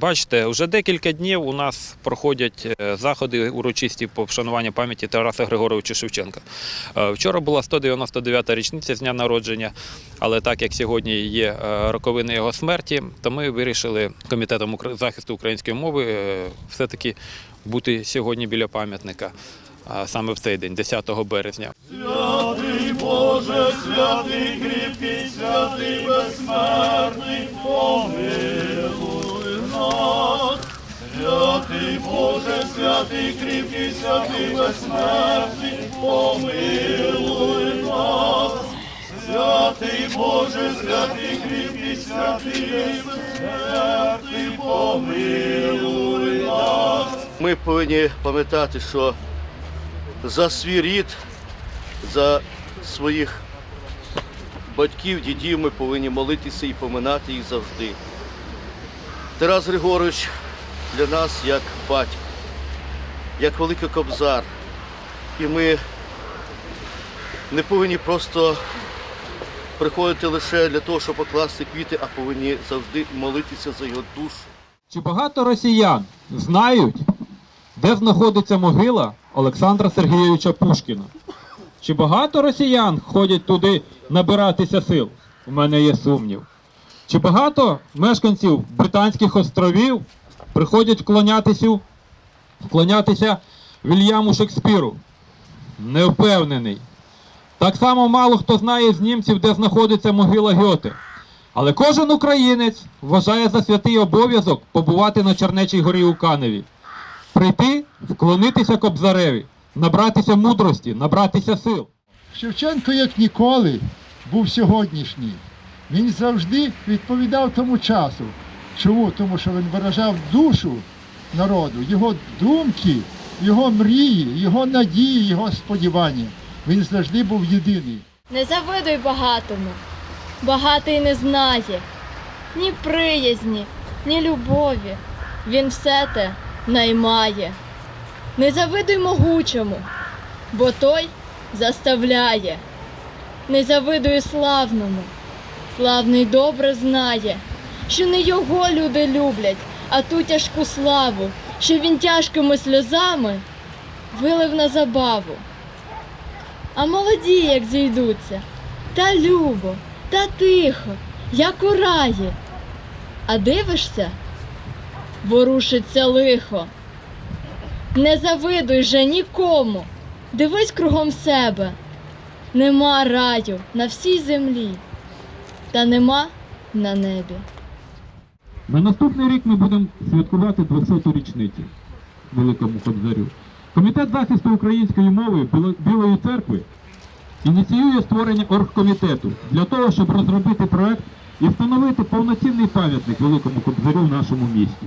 Бачите, вже декілька днів у нас проходять е, заходи урочисті по вшануванню пам'яті Тараса Григоровича Шевченка. Е, Вчора була 199-та річниця з дня народження, але так як сьогодні є е, роковини його смерті, то ми вирішили комітетом захисту української мови все-таки бути сьогодні біля пам'ятника. Саме в цей день, 10 березня. Святий Боже, святий кріпкий, святий безсмертний, святий кріпкий, святий безсмертний, помилуй нас. Святий Боже, святий кріпкий, святий безсмертний, помилуй нас. Ми повинні пам'ятати, що за свій рід, за своїх батьків, дідів ми повинні молитися і поминати їх завжди. Тарас Григорович для нас як батько, як великий кобзар. І ми не повинні просто приходити лише для того, щоб покласти квіти, а повинні завжди молитися за його душу. Чи багато росіян знають, де знаходиться могила Олександра Сергійовича Пушкіна? Чи багато росіян ходять туди набиратися сил? У мене є сумнів. Чи багато мешканців Британських островів приходять вклонятися, вклонятися Вільяму Шекспіру? Не впевнений. Так само мало хто знає з німців, де знаходиться могила Гьоте. Але кожен українець вважає за святий обов'язок побувати на Чернечій горі у Каневі, прийти, вклонитися Кобзареві, набратися мудрості, набратися сил. Шевченко, як ніколи, був сьогоднішній. Він завжди відповідав тому часу. Чому? Тому що він виражав душу народу, його думки, його мрії, його надії, його сподівання. Він завжди був єдиний. Не завидуй багатому. Багатий не знає ні приязні, ні любові. Він все те наймає. Не завидуй могучому, бо той заставляє. Не завидуй славному. Славний добре знає, що не його люди люблять, а ту тяжку славу, що він тяжкими сльозами вилив на забаву. А молоді, як зійдуться, та любо, та тихо, як у раї. А дивишся, ворушиться лихо. Не завидуй же нікому, дивись кругом себе. Нема раю на всій землі, та нема на небі. На наступний рік ми будемо святкувати 200-ту річницю Великому Кобзарю. Комітет захисту української мови Білої церкви ініціює створення оргкомітету для того, щоб розробити проект і встановити повноцінний пам'ятник Великому Кобзарю в нашому місті.